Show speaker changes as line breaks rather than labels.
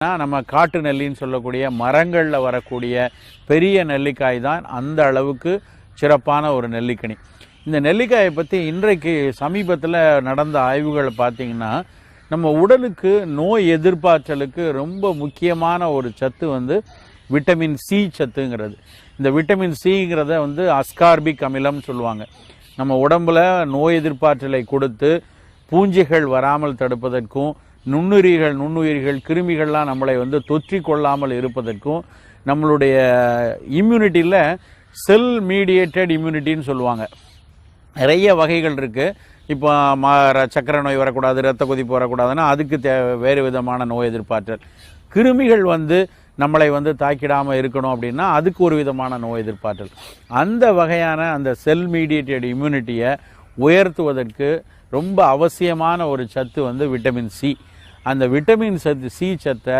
நம்ம காட்டு நெல்லின்னு சொல்லக்கூடிய மரங்களில் வரக்கூடிய பெரிய நெல்லிக்காய் தான் அந்த அளவுக்கு சிறப்பான ஒரு நெல்லிக்கனி. இந்த நெல்லிக்காயை பற்றி இன்றைக்கு சமீபத்தில் நடந்த ஆய்வுகளை பார்த்தீங்கன்னா நம்ம உடலுக்கு நோய் எதிர்ப்பாற்றலுக்கு ரொம்ப முக்கியமான ஒரு சத்து வந்து விட்டமின் சி சத்துங்கிறது. இந்த விட்டமின் சிங்கிறத வந்து அஸ்கார்பிக் அமிலம்னு சொல்லுவாங்க. நம்ம உடம்புல நோய் எதிர்ப்பாற்றலை கொடுத்து பூஞ்சைகள் வராமல் தடுப்பதற்கும் நுண்ணுயிரிகள் நுண்ணுயிரிகள் கிருமிகள்லாம் நம்மளை வந்து தொற்றி கொள்ளாமல் இருப்பதற்கும் நம்மளுடைய இம்யூனிட்டியில் செல் மீடியேட்டட் இம்யூனிட்டின்னு சொல்லுவாங்க. நிறைய வகைகள் இருக்குது இப்போ ம ர- சக்கரை நோய் வரக்கூடாது ரத்த கொதிப்பு வரக்கூடாதுன்னா அதுக்கு தே வேறு விதமான நோய் எதிர்ப்பாற்றல். கிருமிகள் வந்து நம்மளை வந்து தாக்கிடாமல் இருக்கணும் அப்படின்னா அதுக்கு ஒரு விதமான நோய் எதிர்ப்பாற்றல். அந்த வகையான அந்த செல் மீடியேட்டட் இம்யூனிட்டியை உயர்த்துவதற்கு ரொம்ப அவசியமான ஒரு சத்து வந்து விட்டமின் சி அந்த விட்டமின் சத்து சி சத்தை